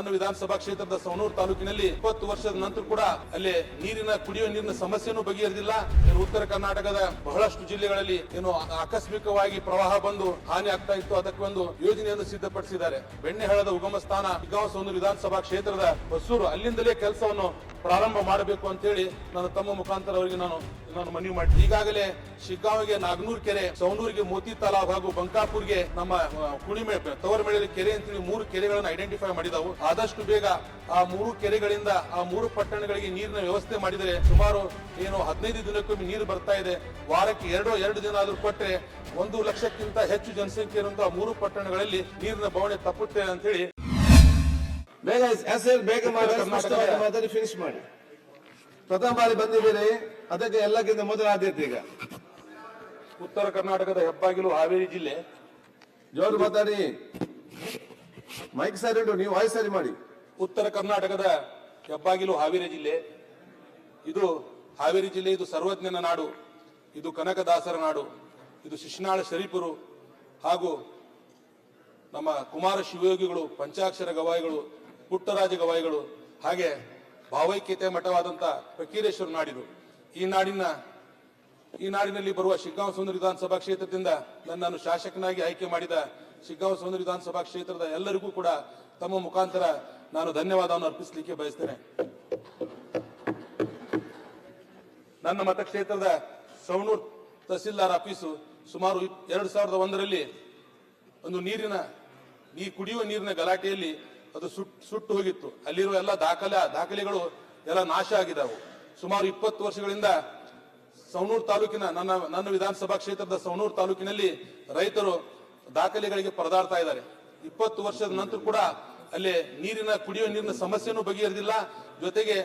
ನನ್ನ ವಿಧಾನಸಭಾ ಕ್ಷೇತ್ರದ ಸವಣೂರು ತಾಲೂಕಿನಲ್ಲಿ ಇಪ್ಪತ್ತು ವರ್ಷದ ನಂತರ ಕೂಡ ಅಲ್ಲಿ ನೀರಿನ, ಕುಡಿಯುವ ನೀರಿನ ಸಮಸ್ಯೆನೂ ಬಗೆಹರಿದಿಲ್ಲ. ಉತ್ತರ ಕರ್ನಾಟಕದ ಬಹಳಷ್ಟು ಜಿಲ್ಲೆಗಳಲ್ಲಿ ಏನು ಆಕಸ್ಮಿಕವಾಗಿ ಪ್ರವಾಹ ಬಂದು ಹಾನಿ ಆಗ್ತಾ ಇತ್ತು. ಅದಕ್ಕೆ ಒಂದು ಯೋಜನೆಯನ್ನು ಸಿದ್ಧಪಡಿಸಿದ್ದಾರೆ. ಬೆಣ್ಣೆಹಳದ ಉಗಮ ಸ್ಥಾನ ಸವಣೂರು ವಿಧಾನಸಭಾ ಕ್ಷೇತ್ರದ ಹೊಸೂರು. ಅಲ್ಲಿಂದಲೇ ಕೆಲಸವನ್ನು ಪ್ರಾರಂಭ ಮಾಡಬೇಕು ಅಂತೇಳಿ ನನ್ನ ತಮ್ಮ ಮುಖಾಂತರ ಅವರಿಗೆ ನಾನು ನಾನು ಮನವಿ ಮಾಡಿ ಈಗಾಗಲೇ ಶಿಗ್ಗಾಂವಿಗೆ ನಾಗನೂರ್ ಕೆರೆ ಸೌನೂರಿಗೆ ಮೋತಿ ತಾಲಾಬ್ ಹಾಗೂ ಬಂಕಾಪುರ್ಗೆ ನಮ್ಮ ಕುಣಿಮೆ ತವರಮೆಳೆ ಕೆರೆ ಅಂತೇಳಿ ಮೂರು ಕೆರೆಗಳನ್ನು ಐಡೆಂಟಿಫೈ ಮಾಡಿದವು. ಆದಷ್ಟು ಬೇಗ ಆ ಮೂರು ಕೆರೆಗಳಿಂದ ಆ ಮೂರು ಪಟ್ಟಣಗಳಿಗೆ ನೀರಿನ ವ್ಯವಸ್ಥೆ ಮಾಡಿದರೆ ಸುಮಾರು ಏನು ಹದಿನೈದು ದಿನಕ್ಕೊಮ್ಮೆ ನೀರು ಬರ್ತಾ ಇದೆ. ವಾರಕ್ಕೆ ಎರಡು ಎರಡು ದಿನ ಆದರೂ ಕೊಟ್ಟರೆ ಒಂದು ಲಕ್ಷಕ್ಕಿಂತ ಹೆಚ್ಚು ಜನಸಂಖ್ಯೆ ಇರುವಂತಹ ಮೂರು ಪಟ್ಟಣಗಳಲ್ಲಿ ನೀರಿನ ಬವಣೆ ತಪ್ಪುತ್ತೆ ಅಂತೇಳಿ ಬೇಗ ಹೆಸರು ಬೇಗ ಮಾಡಿ ಕರ್ನಾಟಕದ- ಸ್ಪಷ್ಟವಾಗಿ ಮಾತಾಡಿ ಫಿನಿಶ್ ಮಾಡಿ. ಪ್ರಥಮ ಬಾರಿ ಬಂದಿದ್ದೀರಿ ಅದಕ್ಕೆ ಎಲ್ಲಕ್ಕಿಂತ ಮೊದಲ ಆದ್ಯತೆ ಈಗ. ಉತ್ತರ ಕರ್ನಾಟಕದ ಹೆಬ್ಬಾಗಿಲು ಹಾವೇರಿ ಜಿಲ್ಲೆ. ಜೋರು ಮಾತಾಡಿ. ಮೈಕ್ ಸರಿ ಉಂಟು ನೀವು ವಾಯ್ಸ್ ಸರಿ ಮಾಡಿ. ಉತ್ತರ ಕರ್ನಾಟಕದ ಹೆಬ್ಬಾಗಿಲು ಹಾವೇರಿ ಜಿಲ್ಲೆ. ಇದು ಹಾವೇರಿ ಜಿಲ್ಲೆ ಇದು ಸರ್ವಜ್ಞನ ನಾಡು. ಇದು ಕನಕದಾಸರ ನಾಡು. ಇದು ಶಿಶುನಾಳ ಶರೀಫರು ಹಾಗೂ ನಮ್ಮ ಕುಮಾರ ಶಿವಯೋಗಿಗಳು ಪಂಚಾಕ್ಷರ ಗವಾಯಿಗಳು ಪುಟ್ಟರಾಜ ಗವಾಯಿಗಳು ಹಾಗೆ ಭಾವೈಕ್ಯತೆ ಮಠವಾದಂತ ಫಕೀರೇಶ್ವರ ನಾಡಿದು ಈ ನಾಡಿನ, ಈ ನಾಡಿನಲ್ಲಿ ಬರುವ ಶಿಗ್ಗಾಂವ ಸುಂದರ ವಿಧಾನಸಭಾ ಕ್ಷೇತ್ರದಿಂದ ನನ್ನನ್ನು ಶಾಸಕನಾಗಿ ಆಯ್ಕೆ ಮಾಡಿದ ಶಿಗ್ಗಾಂವ ಸುಂದರ ವಿಧಾನಸಭಾ ಕ್ಷೇತ್ರದ ಎಲ್ಲರಿಗೂ ಕೂಡ ತಮ್ಮ ಮುಖಾಂತರ ನಾನು ಧನ್ಯವಾದವನ್ನು ಅರ್ಪಿಸಲಿಕ್ಕೆ ಬಯಸ್ತೇನೆ. ನನ್ನ ಮತಕ್ಷೇತ್ರದ ಸವಣೂರ್ ತಹಸೀಲ್ದಾರ್ ಆಫೀಸು ಸುಮಾರು ಎರಡು ಸಾವಿರದ ಒಂದರಲ್ಲಿ ಒಂದು ನೀರಿನ ಈ ಕುಡಿಯುವ ನೀರಿನ ಗಲಾಟೆಯಲ್ಲಿ ಅದು ಸುಟ್ಟು ಸುಟ್ಟು ಹೋಗಿತ್ತು. ಅಲ್ಲಿರುವ ಎಲ್ಲ ದಾಖಲೆ, ದಾಖಲೆಗಳು ಎಲ್ಲ ನಾಶ ಆಗಿದ್ದಾವೆ ಸುಮಾರು ಇಪ್ಪತ್ತು ವರ್ಷಗಳಿಂದ ಸವಣೂರು ತಾಲೂಕಿನ ನನ್ನ ನನ್ನ ವಿಧಾನಸಭಾ ಕ್ಷೇತ್ರದ ಸವಣೂರು ತಾಲೂಕಿನಲ್ಲಿ ರೈತರು ದಾಖಲೆಗಳಿಗೆ ಪರದಾಡ್ತಾ ಇದ್ದಾರೆ. ಇಪ್ಪತ್ತು ವರ್ಷದ ನಂತರ ಕೂಡ ಅಲ್ಲಿ ನೀರಿನ, ಕುಡಿಯುವ ನೀರಿನ ಸಮಸ್ಯೆನೂ ಬಗೆಹರಿದಿಲ್ಲ. ಜೊತೆಗೆ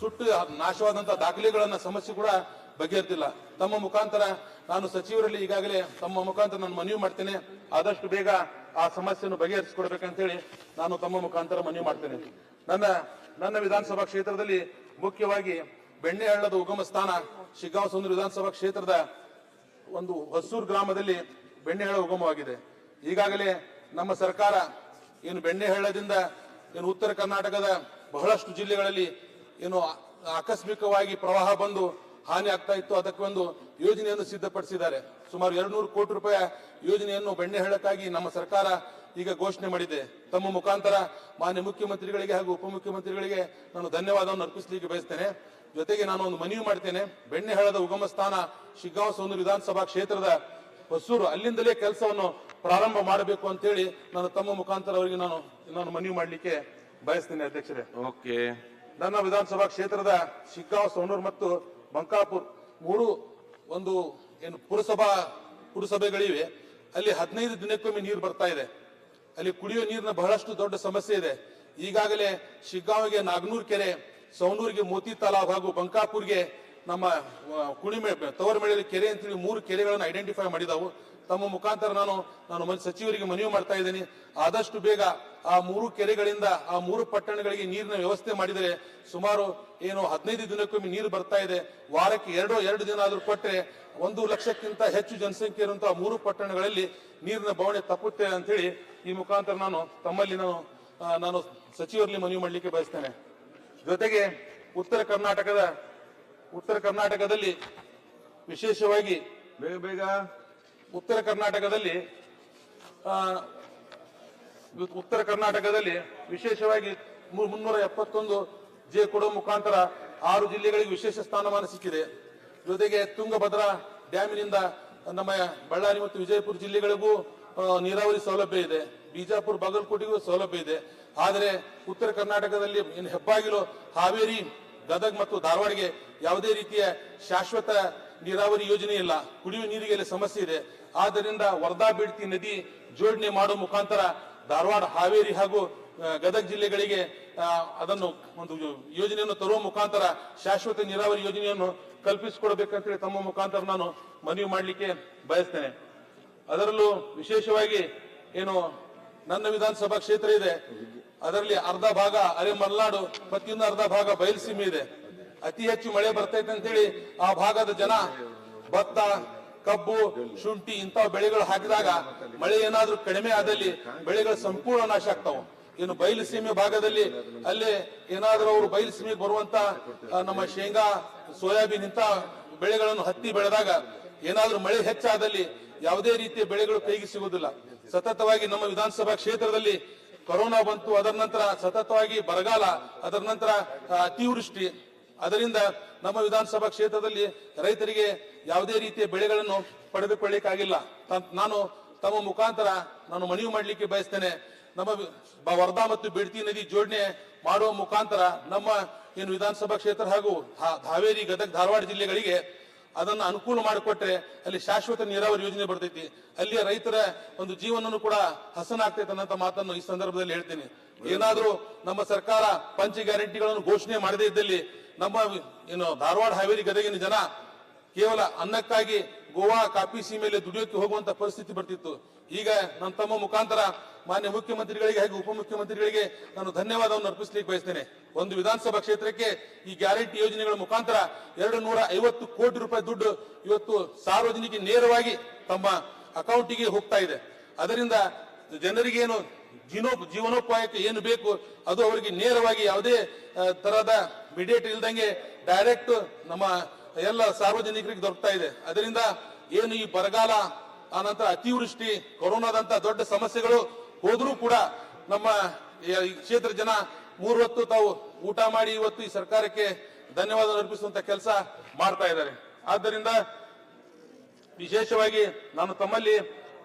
ಸುಟ್ಟು ನಾಶವಾದಂತಹ ದಾಖಲೆಗಳನ್ನ ಸಮಸ್ಯೆ ಕೂಡ ಬಗೆಹರಿದಿಲ್ಲ. ತಮ್ಮ ಮುಖಾಂತರ ನಾನು ಸಚಿವರಲ್ಲಿ ಈಗಾಗಲೇ ತಮ್ಮ ಮುಖಾಂತರ ನಾನು ಮನವಿ ಮಾಡ್ತೇನೆ. ಆದಷ್ಟು ಬೇಗ ಆ ಸಮಸ್ಯೆಯನ್ನು ಬಗೆಹರಿಸಿಕೊಡ್ಬೇಕಂತೇಳಿ ನಾನು ತಮ್ಮ ಮುಖಾಂತರ ಮನವಿ ಮಾಡ್ತೇನೆ. ನನ್ನ ನನ್ನ ವಿಧಾನಸಭಾ ಕ್ಷೇತ್ರದಲ್ಲಿ ಮುಖ್ಯವಾಗಿ ಬೆಣ್ಣೆಹಳ್ಳದ ಉಗಮ ಸ್ಥಾನ ಶಿಗ್ಗಾಂವ್ ಸುಂದರ ವಿಧಾನಸಭಾ ಕ್ಷೇತ್ರದ ಒಂದು ಹೊಸೂರು ಗ್ರಾಮದಲ್ಲಿ ಬೆಣ್ಣೆಹಳ್ಳ ಉಗಮವಾಗಿದೆ. ಈಗಾಗಲೇ ನಮ್ಮ ಸರ್ಕಾರ ಏನು ಬೆಣ್ಣೆಹಳ್ಳದಿಂದ ಏನು ಉತ್ತರ ಕರ್ನಾಟಕದ ಬಹಳಷ್ಟು ಜಿಲ್ಲೆಗಳಲ್ಲಿ ಏನು ಆಕಸ್ಮಿಕವಾಗಿ ಪ್ರವಾಹ ಬಂದು ಹಾನಿ ಆಗ್ತಾ ಇತ್ತು. ಅದಕ್ಕೆ ಒಂದು ಯೋಜನೆಯನ್ನು ಸಿದ್ಧಪಡಿಸಿದ್ದಾರೆ. ಸುಮಾರು ಎರಡ್ನೂರು ಕೋಟಿ ರೂಪಾಯಿ ಯೋಜನೆಯನ್ನು ಬೆಣ್ಣೆಹಳ್ಳಕ್ಕಾಗಿ ನಮ್ಮ ಸರ್ಕಾರ ಈಗ ಘೋಷಣೆ ಮಾಡಿದೆ. ತಮ್ಮ ಮುಖಾಂತರ ಮಾನ್ಯ ಮುಖ್ಯಮಂತ್ರಿಗಳಿಗೆ ಹಾಗೂ ಉಪಮುಖ್ಯಮಂತ್ರಿಗಳಿಗೆ ನಾನು ಧನ್ಯವಾದವನ್ನು ಅರ್ಪಿಸಲಿಕ್ಕೆ ಬಯಸ್ತೇನೆ. ಜೊತೆಗೆ ನಾನು ಒಂದು ಮನವಿ ಮಾಡ್ತೇನೆ. ಬೆಣ್ಣೆಹಳ್ಳದ ಉಗಮ ಸ್ಥಾನ ಶಿಗ್ಗಾಂವ ಸೋನು ವಿಧಾನಸಭಾ ಕ್ಷೇತ್ರದ ಹೊಸೂರು. ಅಲ್ಲಿಂದಲೇ ಕೆಲಸವನ್ನು ಪ್ರಾರಂಭ ಮಾಡಬೇಕು ಅಂತೇಳಿ ನಾನು ತಮ್ಮ ಮುಖಾಂತರ ಅವರಿಗೆ ನಾನು ನಾನು ಮನವಿ ಮಾಡಲಿಕ್ಕೆ ಬಯಸ್ತೇನೆ ಅಧ್ಯಕ್ಷರೇ. ಓಕೆ ನನ್ನ ವಿಧಾನಸಭಾ ಕ್ಷೇತ್ರದ ಶಿಗ್ಗಾಂವ್ ಸೋನೂರು ಮತ್ತು ಬಂಕಾಪುರ್ ಮೂರು ಒಂದು ಏನು ಪುರಸಭಾ, ಪುರಸಭೆಗಳಿವೆ. ಅಲ್ಲಿ ಹದಿನೈದು ದಿನಕ್ಕೊಮ್ಮೆ ನೀರು ಬರ್ತಾ ಇದೆ. ಅಲ್ಲಿ ಕುಡಿಯೋ ನೀರಿನ ಬಹಳಷ್ಟು ದೊಡ್ಡ ಸಮಸ್ಯೆ ಇದೆ. ಈಗಾಗಲೇ ಶಿಗ್ಗಾಂವಿಗೆ ನಾಗನೂರ್ ಕೆರೆ ಸೌನೂರ್ಗೆ ಮೋತಿ ತಾಲಾಬ್ ಹಾಗೂ ಬಂಕಾಪುರ್ಗೆ ನಮ್ಮ ಕುಣಿಮೆ ತವರಮೆಳೆ ಕೆರೆ ಅಂತೇಳಿ ಮೂರು ಕೆರೆಗಳನ್ನು ಐಡೆಂಟಿಫೈ ಮಾಡಿದವು. ತಮ್ಮ ಮುಖಾಂತರ ನಾನು ನಾನು ಸಚಿವರಿಗೆ ಮನವಿ ಮಾಡ್ತಾ ಇದ್ದೀನಿ. ಆದಷ್ಟು ಬೇಗ ಆ ಮೂರು ಕೆರೆಗಳಿಂದ, ಆ ಮೂರು ಪಟ್ಟಣಗಳಿಗೆ ನೀರಿನ ವ್ಯವಸ್ಥೆ ಮಾಡಿದರೆ ಸುಮಾರು ಏನು ಹದಿನೈದು ದಿನಕ್ಕೊಮ್ಮೆ ನೀರು ಬರ್ತಾ ಇದೆ. ವಾರಕ್ಕೆ ಎರಡು ಎರಡು ದಿನ ಆದರೂ ಕೊಟ್ಟರೆ ಒಂದು ಲಕ್ಷಕ್ಕಿಂತ ಹೆಚ್ಚು ಜನಸಂಖ್ಯೆ ಇರುವಂತಹ ಮೂರು ಪಟ್ಟಣಗಳಲ್ಲಿ ನೀರಿನ ಬವಣೆ ತಪ್ಪುತ್ತೆ ಅಂತೇಳಿ ಈ ಮುಖಾಂತರ ನಾನು ತಮ್ಮಲ್ಲಿ ನಾನು ನಾನು ಸಚಿವರಲ್ಲಿ ಮನವಿ ಮಾಡಲಿಕ್ಕೆ ಬಯಸ್ತೇನೆ. ಜೊತೆಗೆ ಉತ್ತರ ಕರ್ನಾಟಕದ, ಉತ್ತರ ಕರ್ನಾಟಕದಲ್ಲಿ ವಿಶೇಷವಾಗಿ ಬೇಗ ಬೇಗ. ಉತ್ತರ ಕರ್ನಾಟಕದಲ್ಲಿ ಉತ್ತರ ಕರ್ನಾಟಕದಲ್ಲಿ ವಿಶೇಷವಾಗಿ ಮುನ್ನೂರ ಎಪ್ಪತ್ತೊಂದು ಜೆ ಕೊಡುವ ಮುಖಾಂತರ ಆರು ಜಿಲ್ಲೆಗಳಿಗೆ ವಿಶೇಷ ಸ್ಥಾನಮಾನ ಸಿಕ್ಕಿದೆ. ಜೊತೆಗೆ ತುಂಗಭದ್ರಾ ಡ್ಯಾಮಿನಿಂದ ನಮ್ಮ ಬಳ್ಳಾರಿ ಮತ್ತು ವಿಜಯಪುರ ಜಿಲ್ಲೆಗಳಿಗೂ ನೀರಾವರಿ ಸೌಲಭ್ಯ ಇದೆ. ಬಿಜಾಪುರ, ಬಾಗಲಕೋಟೆಗೂ ಸೌಲಭ್ಯ ಇದೆ. ಆದರೆ ಉತ್ತರ ಕರ್ನಾಟಕದಲ್ಲಿ ಹೆಬ್ಬಾಗಿಲು, ಹಾವೇರಿ, ಗದಗ್ ಮತ್ತು ಧಾರವಾಡಗೆ ಯಾವುದೇ ರೀತಿಯ ಶಾಶ್ವತ ನೀರಾವರಿ ಯೋಜನೆ ಇಲ್ಲ. ಕುಡಿಯುವ ನೀರಿಗೆ ಸಮಸ್ಯೆ ಇದೆ. ಆದ್ದರಿಂದ ವರ್ಧಾ ಬಿಡ್ತಿ ನದಿ ಜೋಡಣೆ ಮಾಡುವ ಮುಖಾಂತರ ಧಾರವಾಡ ಹಾವೇರಿ ಹಾಗೂ ಗದಗ ಜಿಲ್ಲೆಗಳಿಗೆ ಅದನ್ನು ಒಂದು ಯೋಜನೆಯನ್ನು ತರುವ ಮುಖಾಂತರ ಶಾಶ್ವತ ನೀರಾವರಿ ಯೋಜನೆಯನ್ನು ಕಲ್ಪಿಸಿಕೊಡ್ಬೇಕಂತೇಳಿ ತಮ್ಮ ಮುಖಾಂತರ ನಾನು ಮನವಿ ಮಾಡಲಿಕ್ಕೆ ಬಯಸ್ತೇನೆ. ಅದರಲ್ಲೂ ವಿಶೇಷವಾಗಿ ಏನು, ನನ್ನ ವಿಧಾನಸಭಾ ಕ್ಷೇತ್ರ ಇದೆ. ಅದರಲ್ಲಿ ಅರ್ಧ ಭಾಗ ಅರೆ ಮಲೆನಾಡು ಮತ್ತಿನ್ನು ಅರ್ಧ ಭಾಗ ಬಯಲುಸೀಮೆ ಇದೆ. ಅತಿ ಹೆಚ್ಚು ಮಳೆ ಬರ್ತೈತೆ ಅಂತೇಳಿ ಆ ಭಾಗದ ಜನ ಭತ್ತ ಕಬ್ಬು, ಶುಂಠಿ ಇಂತಹ ಬೆಳೆಗಳು ಹಾಕಿದಾಗ ಮಳೆ ಏನಾದ್ರೂ ಕಡಿಮೆ ಆದಲ್ಲಿ ಬೆಳೆಗಳು ಸಂಪೂರ್ಣ ನಾಶ ಆಗ್ತಾವ. ಇನ್ನು ಬಯಲು ಸೀಮೆ ಭಾಗದಲ್ಲಿ ಅಲ್ಲಿ ಏನಾದರೂ ಅವರು ಬಯಲು ಸೀಮೆ ಬರುವಂತ ನಮ್ಮ ಶೇಂಗಾ ಸೋಯಾಬೀನ್ ಇಂತ ಬೆಳೆಗಳನ್ನು ಹತ್ತಿ ಬೆಳೆದಾಗ ಏನಾದರೂ ಮಳೆ ಹೆಚ್ಚಾದಲ್ಲಿ ಯಾವುದೇ ರೀತಿಯ ಬೆಳೆಗಳು ಕೈಗೆ ಸಿಗುವುದಿಲ್ಲ. ಸತತವಾಗಿ ನಮ್ಮ ವಿಧಾನಸಭಾ ಕ್ಷೇತ್ರದಲ್ಲಿ ಕೊರೋನಾ ಬಂತು, ಅದರ ನಂತರ ಸತತವಾಗಿ ಬರಗಾಲ, ಅದರ ನಂತರ ಅತಿವೃಷ್ಟಿ ಅದರಿಂದ ನಮ್ಮ ವಿಧಾನಸಭಾ ಕ್ಷೇತ್ರದಲ್ಲಿ ರೈತರಿಗೆ ಯಾವುದೇ ರೀತಿಯ ಬೆಳೆಗಳನ್ನು ಪಡೆದುಕೊಳ್ಳಿಕ್ಕಾಗಿಲ್ಲ. ನಾನು ತಮ್ಮ ಮುಖಾಂತರ ನಾನು ಮನವಿ ಮಾಡಲಿಕ್ಕೆ ಬಯಸ್ತೇನೆ. ನಮ್ಮ ವರ್ಧಾ ಮತ್ತು ಬಿಡ್ತಿ ನದಿ ಜೋಡಣೆ ಮಾಡುವ ಮುಖಾಂತರ ನಮ್ಮ ಏನು ವಿಧಾನಸಭಾ ಕ್ಷೇತ್ರ ಹಾಗೂ ಹಾವೇರಿ, ಗದಗ, ಧಾರವಾಡ ಜಿಲ್ಲೆಗಳಿಗೆ ಅದನ್ನ ಅನುಕೂಲ ಮಾಡಿಕೊಟ್ರೆ ಅಲ್ಲಿ ಶಾಶ್ವತ ನೀರಾವರಿ ಯೋಜನೆ ಬರ್ತೈತಿ. ಅಲ್ಲಿಯ ರೈತರ ಒಂದು ಜೀವನನು ಕೂಡ ಹಸನಾಗ್ತೈತೆ ಅನ್ನೋ ಮಾತನ್ನು ಈ ಸಂದರ್ಭದಲ್ಲಿ ಹೇಳ್ತೀನಿ. ಏನಾದರೂ ನಮ್ಮ ಸರ್ಕಾರ ಪಂಚ ಗ್ಯಾರಂಟಿಗಳನ್ನು ಘೋಷಣೆ ಮಾಡದೇ ಇದ್ದಲ್ಲಿ ನಮ್ಮ ಏನು ಧಾರವಾಡ ಹಾವೇರಿ ಗದಗಿನ ಜನ ಕೇವಲ ಅನ್ನಕ್ಕಾಗಿ ಗೋವಾ, ಕಾಫಿ ಮೇಲೆ ದುಡಿಯೋಕೆ ಹೋಗುವಂತ ಪರಿಸ್ಥಿತಿ ಬರ್ತಿತ್ತು. ಈಗ ನನ್ನ ತಮ್ಮ ಮುಖಾಂತರ ಮಾನ್ಯ ಮುಖ್ಯಮಂತ್ರಿಗಳಿಗೆ ಹಾಗೂ ಉಪಮುಖ್ಯಮಂತ್ರಿಗಳಿಗೆ ನಾನು ಧನ್ಯವಾದವನ್ನು ಅರ್ಪಿಸಲಿಕ್ಕೆ ಬಯಸ್ತೇನೆ. ಒಂದು ವಿಧಾನಸಭಾ ಕ್ಷೇತ್ರಕ್ಕೆ ಈ ಗ್ಯಾರಂಟಿ ಯೋಜನೆಗಳ ಮುಖಾಂತರ ಎರಡು ನೂರ ಐವತ್ತು ಕೋಟಿ ರೂಪಾಯಿ ದುಡ್ಡು ಇವತ್ತು ಸಾರ್ವಜನಿಕ ನೇರವಾಗಿ ತಮ್ಮ ಅಕೌಂಟಿಗೆ ಹೋಗ್ತಾ ಇದೆ. ಅದರಿಂದ ಜನರಿಗೆ ಏನು ಜೀವನೋ ಜೀವನೋಪಾಯಕ್ಕೆ ಏನು ಬೇಕು ಅದು ಅವರಿಗೆ ನೇರವಾಗಿ ಯಾವುದೇ ತರಹದ ಮಿಡಿಯೇಟ್ ಇಲ್ದಂಗೆ ಡೈರೆಕ್ಟ್ ನಮ್ಮ ಎಲ್ಲ ಸಾರ್ವಜನಿಕರಿಗೆ ದೊರಕ್ತಾ ಇದೆ. ಅದರಿಂದ ಏನು ಈ ಬರಗಾಲ ಆನಂತರ ಅತಿವೃಷ್ಟಿ ಕೊರೋನಾದಂತ ದೊಡ್ಡ ಸಮಸ್ಯೆಗಳು ಹೋದ್ರೂ ಕೂಡ ನಮ್ಮ ಈ ಕ್ಷೇತ್ರ ಜನ ಮೂರು ಹೊತ್ತು ತಾವು ಊಟ ಮಾಡಿ ಇವತ್ತು ಈ ಸರ್ಕಾರಕ್ಕೆ ಧನ್ಯವಾದ ಅರ್ಪಿಸುವಂತ ಕೆಲಸ ಮಾಡ್ತಾ ಇದ್ದಾರೆ. ಆದ್ದರಿಂದ ವಿಶೇಷವಾಗಿ ನಾನು ತಮ್ಮಲ್ಲಿ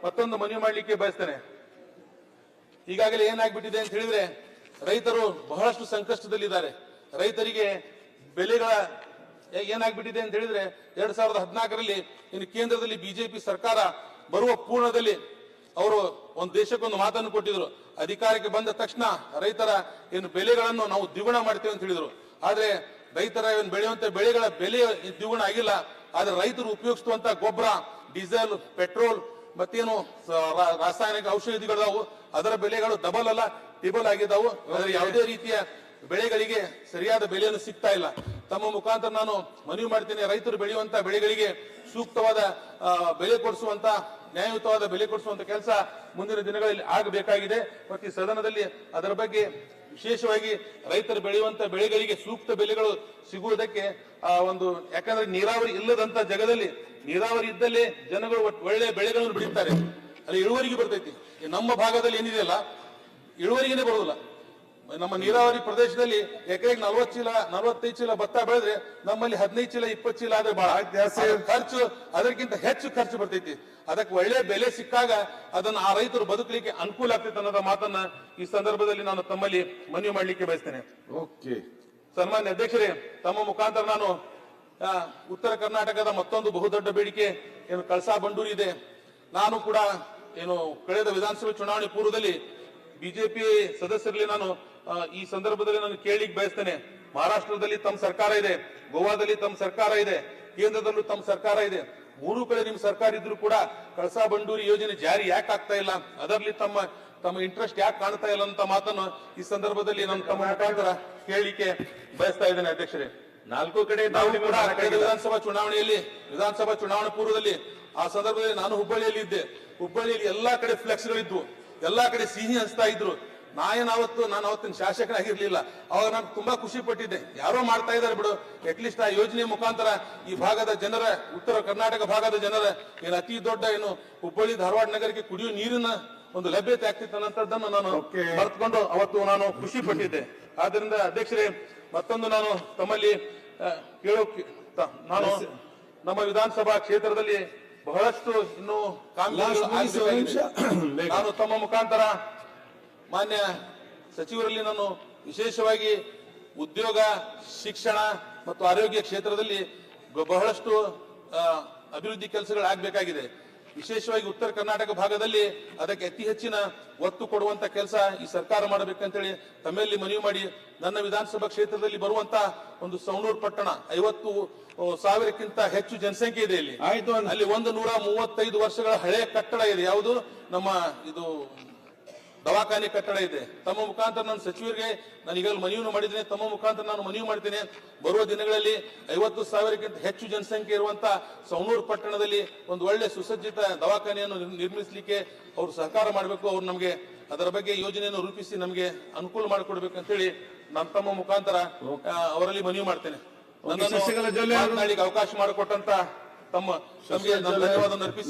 ಮತ್ತೊಂದು ಮನವಿ ಮಾಡಲಿಕ್ಕೆ ಬಯಸ್ತೇನೆ. ಈಗಾಗಲೇ ಏನಾಗ್ಬಿಟ್ಟಿದೆ ಅಂತ ಹೇಳಿದ್ರೆ ರೈತರು ಬಹಳಷ್ಟು ಸಂಕಷ್ಟದಲ್ಲಿದ್ದಾರೆ. ರೈತರಿಗೆ ಬೆಲೆಗಳ ಏನಾಗ್ಬಿಟ್ಟಿದೆ ಅಂತ ಹೇಳಿದ್ರೆ ಎರಡ್ ಸಾವಿರದ ಹದಿನಾಲ್ಕರಲ್ಲಿ ಇನ್ನು ಕೇಂದ್ರದಲ್ಲಿ ಬಿಜೆಪಿ ಸರ್ಕಾರ ಬರುವ ಪೂರ್ಣದಲ್ಲಿ ಅವರು ಒಂದು ದೇಶಕ್ಕೊಂದು ಮಾತನ್ನು ಕೊಟ್ಟಿದ್ರು. ಅಧಿಕಾರಕ್ಕೆ ಬಂದ ತಕ್ಷಣ ರೈತರ ಏನು ಬೆಲೆಗಳನ್ನು ನಾವು ದ್ವಿಗುಣ ಮಾಡ್ತೇವೆ ಅಂತ ಹೇಳಿದ್ರು. ಆದ್ರೆ ರೈತರ ಬೆಳೆಯುವಂತ ಬೆಳೆಗಳ ಬೆಲೆ ದ್ವಿಗುಣ ಆಗಿಲ್ಲ. ಆದ್ರೆ ರೈತರು ಉಪಯೋಗಿಸುವಂತ ಗೊಬ್ಬರ, ಡೀಸೆಲ್, ಪೆಟ್ರೋಲ್ ಮತ್ತೇನು ರಾಸಾಯನಿಕ ಔಷಧಿಗಳಾವು ಅದರ ಬೆಲೆಗಳು ಡಬಲ್ ಅಲ್ಲ ಟಿಬಲ್ ಆಗಿದ್ದಾವು. ಅದರ ಯಾವುದೇ ರೀತಿಯ ಬೆಳೆಗಳಿಗೆ ಸರಿಯಾದ ಬೆಲೆಯನ್ನು ಸಿಗ್ತಾ ಇಲ್ಲ. ತಮ್ಮ ಮುಖಾಂತರ ನಾನು ಮನವಿ ಮಾಡ್ತೇನೆ, ರೈತರು ಬೆಳೆಯುವಂತ ಬೆಳೆಗಳಿಗೆ ಸೂಕ್ತವಾದ ಬೆಲೆ ಕೊಡಿಸುವಂತ, ನ್ಯಾಯಯುತವಾದ ಬೆಲೆ ಕೊಡಿಸುವಂತ ಕೆಲಸ ಮುಂದಿನ ದಿನಗಳಲ್ಲಿ ಆಗಬೇಕಾಗಿದೆ. ಮತ್ತು ಸದನದಲ್ಲಿ ಅದರ ಬಗ್ಗೆ ವಿಶೇಷವಾಗಿ ರೈತರು ಬೆಳೆಯುವಂತ ಬೆಳೆಗಳಿಗೆ ಸೂಕ್ತ ಬೆಲೆಗಳು ಸಿಗುವುದಕ್ಕೆ ಒಂದು, ಯಾಕಂದ್ರೆ ನೀರಾವರಿ ಇಲ್ಲದಂತ ಜಗದಲ್ಲಿ ನೀರಾವರಿ ಇದ್ದಲ್ಲೇ ಜನಗಳು ಒಳ್ಳೆ ಬೆಳೆಗಳನ್ನು ಬೆಳೀತಾರೆ. ಅಲ್ಲಿ ಇಳುವರಿಗೆ ಬರ್ತೈತಿ. ನಮ್ಮ ಭಾಗದಲ್ಲಿ ಏನಿದೆಯಲ್ಲ ಇಳುವರಿಗೇನೆ ಬರೋದಿಲ್ಲ. ನಮ್ಮ ನೀರಾವರಿ ಪ್ರದೇಶದಲ್ಲಿ ಎಕರೆಗೆ ನಲ್ವತ್ತು ಚೀಲ ನಲವತ್ತೈದು ಚೀಲ ಭತ್ತ ಬೆಳೆದ್ರೆ ನಮ್ಮಲ್ಲಿ ಹದಿನೈದು ಚೀಲ ಇಪ್ಪತ್ತು ಚೀಲ ಆದ್ರೆ ಬಹಳ ಜಾಸ್ತಿ. ಖರ್ಚು ಅದಕ್ಕಿಂತ ಹೆಚ್ಚು ಖರ್ಚು ಬರ್ತೈತಿ. ಅದಕ್ಕೆ ಒಳ್ಳೆ ಬೆಲೆ ಸಿಕ್ಕಾಗ ಅದನ್ನ ಆ ರೈತರು ಬದುಕಲಿಕ್ಕೆ ಅನುಕೂಲ ಆಗ್ತೈತೆ ಅನ್ನೋದ ಮಾತನ್ನ ಈ ಸಂದರ್ಭದಲ್ಲಿ ನಾನು ತಮ್ಮಲ್ಲಿ ಮನವಿ ಮಾಡ್ಲಿಕ್ಕೆ ಬಯಸ್ತೇನೆ. ಓಕೆ ಸನ್ಮಾನ್ಯ ಅಧ್ಯಕ್ಷರೇ ತಮ್ಮ ಮುಖಾಂತರ ನಾನು ಉತ್ತರ ಕರ್ನಾಟಕದ ಮತ್ತೊಂದು ಬಹುದೊಡ್ಡ ಬೇಡಿಕೆ ಏನು ಕಳಸಾ ಬಂಡೂರಿ ಇದೆ. ನಾನು ಕೂಡ ಏನು ಕಳೆದ ವಿಧಾನಸಭೆ ಚುನಾವಣೆ ಪೂರ್ವದಲ್ಲಿ ಬಿಜೆಪಿ ಸದಸ್ಯರಲ್ಲಿ ನಾನು ಈ ಸಂದರ್ಭದಲ್ಲಿ ನಾನು ಕೇಳಿಕ್ ಬಯಸ್ತೇನೆ. ಮಹಾರಾಷ್ಟ್ರದಲ್ಲಿ ತಮ್ಮ ಸರ್ಕಾರ ಇದೆ, ಗೋವಾದಲ್ಲಿ ತಮ್ಮ ಸರ್ಕಾರ ಇದೆ, ಕೇಂದ್ರದಲ್ಲೂ ತಮ್ಮ ಸರ್ಕಾರ ಇದೆ. ಮೂರು ಕಡೆ ನಿಮ್ ಸರ್ಕಾರ ಇದ್ರು ಕೂಡ ಕಳಸಾ ಬಂಡೂರಿ ಯೋಜನೆ ಜಾರಿ ಯಾಕೆ ಆಗ್ತಾ ಇಲ್ಲ? ಅದರಲ್ಲಿ ತಮ್ಮ ತಮ್ಮ ಇಂಟ್ರೆಸ್ಟ್ ಯಾಕೆ ಕಾಣ್ತಾ ಇಲ್ಲ ಅಂತ ಮಾತನ್ನು ಈ ಸಂದರ್ಭದಲ್ಲಿ ನಾನು ತಮ್ಮ ಮುಖಾಂತರ ಕೇಳಿಕೆ ಬಯಸ್ತಾ ಇದ್ದೇನೆ ಅಧ್ಯಕ್ಷರೇ. ನಾಲ್ಕು ಕಡೆ ನಾವು ಕೂಡ. ವಿಧಾನಸಭಾ ಚುನಾವಣೆಯಲ್ಲಿ ವಿಧಾನಸಭಾ ಚುನಾವಣೆ ಪೂರ್ವದಲ್ಲಿ ಆ ಸಂದರ್ಭದಲ್ಲಿ ನಾನು ಹುಬ್ಬಳ್ಳಿಯಲ್ಲಿ ಇದ್ದೆ. ಹುಬ್ಬಳ್ಳಿಯಲ್ಲಿ ಎಲ್ಲಾ ಕಡೆ ಫ್ಲೆಕ್ಸ್ಗಳಿದ್ವು ಎಲ್ಲಾ ಕಡೆ ಸಿಹಿ ಹಂಚ್ತಾ ಇದ್ರು. ನಾಯೇನಾವತ್ತು ನಾನು ಅವತ್ತಿನ ಶಾಸಕನಾಗಿರ್ಲಿಲ್ಲ. ಅವಾಗ ನಾನು ತುಂಬಾ ಖುಷಿ ಪಟ್ಟಿದ್ದೆ. ಯಾರೋ ಮಾಡ್ತಾ ಇದ್ದಾರೆ ಬಿಡು. ಅಟ್ಲೀಸ್ಟ್ ಆ ಯೋಜನೆ ಮುಖಾಂತರ ಈ ಭಾಗದ ಜನರ ಉತ್ತರ ಕರ್ನಾಟಕ ಭಾಗದ ಜನರ ಏನು ಅತಿ ದೊಡ್ಡ ಏನು ಹುಬ್ಬಳ್ಳಿ ಧಾರವಾಡ ನಗರಕ್ಕೆ ಕುಡಿಯುವ ನೀರಿನ ಒಂದು ಲಭ್ಯತೆ ಆಗ್ತಿತ್ತು ಅನ್ನೋಂಥದ್ದನ್ನು ನಾನು. ಮರೆತುಕೊಂಡು ಅವತ್ತು ನಾನು ಖುಷಿ ಪಟ್ಟಿದ್ದೆ. ಆದ್ರಿಂದ ಅಧ್ಯಕ್ಷರೇ ಮತ್ತೊಂದು ನಾನು ತಮ್ಮಲ್ಲಿ ಆ, ಕೇಳೋ ತ- ನಾನು ನಮ್ಮ ವಿಧಾನಸಭಾ ಕ್ಷೇತ್ರದಲ್ಲಿ ಬಹಳಷ್ಟು ಇನ್ನು ಕಾಂಗ್ರೆಸ್. ನಾನು ತಮ್ಮ ಮುಖಾಂತರ ಮಾನ್ಯ ಸಚಿವರಲ್ಲಿ ನಾನು ವಿಶೇಷವಾಗಿ ಉದ್ಯೋಗ ಶಿಕ್ಷಣ ಮತ್ತು ಆರೋಗ್ಯ ಕ್ಷೇತ್ರದಲ್ಲಿ ಬಹಳಷ್ಟು ಅಭಿವೃದ್ಧಿ ಕೆಲಸಗಳು ಆಗ್ಬೇಕಾಗಿದೆ ವಿಶೇಷವಾಗಿ ಉತ್ತರ ಕರ್ನಾಟಕ ಭಾಗದಲ್ಲಿ ಅದಕ್ಕೆ ಅತಿ ಹೆಚ್ಚಿನ ಒತ್ತು ಕೊಡುವಂತ ಕೆಲಸ ಈ ಸರ್ಕಾರ ಮಾಡಬೇಕಂತೇಳಿ ತಮ್ಮಲ್ಲಿ ಮನವಿ ಮಾಡಿ ನನ್ನ ವಿಧಾನಸಭಾ ಕ್ಷೇತ್ರದಲ್ಲಿ ಬರುವಂತ ಒಂದು ಸವಣೂರು ಪಟ್ಟಣ ಐವತ್ತು ಸಾವಿರಕ್ಕಿಂತ ಹೆಚ್ಚು ಜನಸಂಖ್ಯೆ ಇದೆ ಇಲ್ಲಿ. ಆಯ್ತು ಅಲ್ಲಿ ಒಂದು ನೂರ ಮೂವತ್ತೈದು ವರ್ಷಗಳ ಹಳೆಯ ಕಟ್ಟಡ ಇದೆ. ಯಾವುದು? ನಮ್ಮ ಇದು ದವಾಖಾನೆ ಕಟ್ಟಡ ಇದೆ. ತಮ್ಮ ಮುಖಾಂತರ ನಾನು ಸಚಿವರಿಗೆ ನಾನು ಈಗಲೂ ಮನವಿಯನ್ನು ಮಾಡಿದ್ದೇನೆ. ತಮ್ಮ ಮುಖಾಂತರ ನಾನು ಮನವಿ ಮಾಡ್ತೇನೆ. ಬರುವ ದಿನಗಳಲ್ಲಿ ಐವತ್ತು ಸಾವಿರಕ್ಕಿಂತ ಹೆಚ್ಚು ಜನಸಂಖ್ಯೆ ಇರುವಂತ ಸವಣೂರು ಪಟ್ಟಣದಲ್ಲಿ ಒಂದು ಒಳ್ಳೆ ಸುಸಜ್ಜಿತ ದವಾಖಾನೆಯನ್ನು ನಿರ್- ನಿರ್ಮಿಸಲಿಕ್ಕೆ ಅವರು ಸಹಕಾರ ಮಾಡಬೇಕು. ಅವರು ನಮಗೆ ಅದರ ಬಗ್ಗೆ ಯೋಜನೆಯನ್ನು ರೂಪಿಸಿ ನಮಗೆ ಅನುಕೂಲ ಮಾಡಿಕೊಡ್ಬೇಕಂತೇಳಿ ನಾನು ತಮ್ಮ ಮುಖಾಂತರ ಅವರಲ್ಲಿ ಮನವಿ ಮಾಡ್ತೇನೆ. ನನ್ನನ್ನು ಅವಕಾಶ ಮಾಡಿಕೊಟ್ಟಂತ ತಮ್ಮ ನಾನು ಧನ್ಯವಾದ ಅರ್ಪಿಸಿ.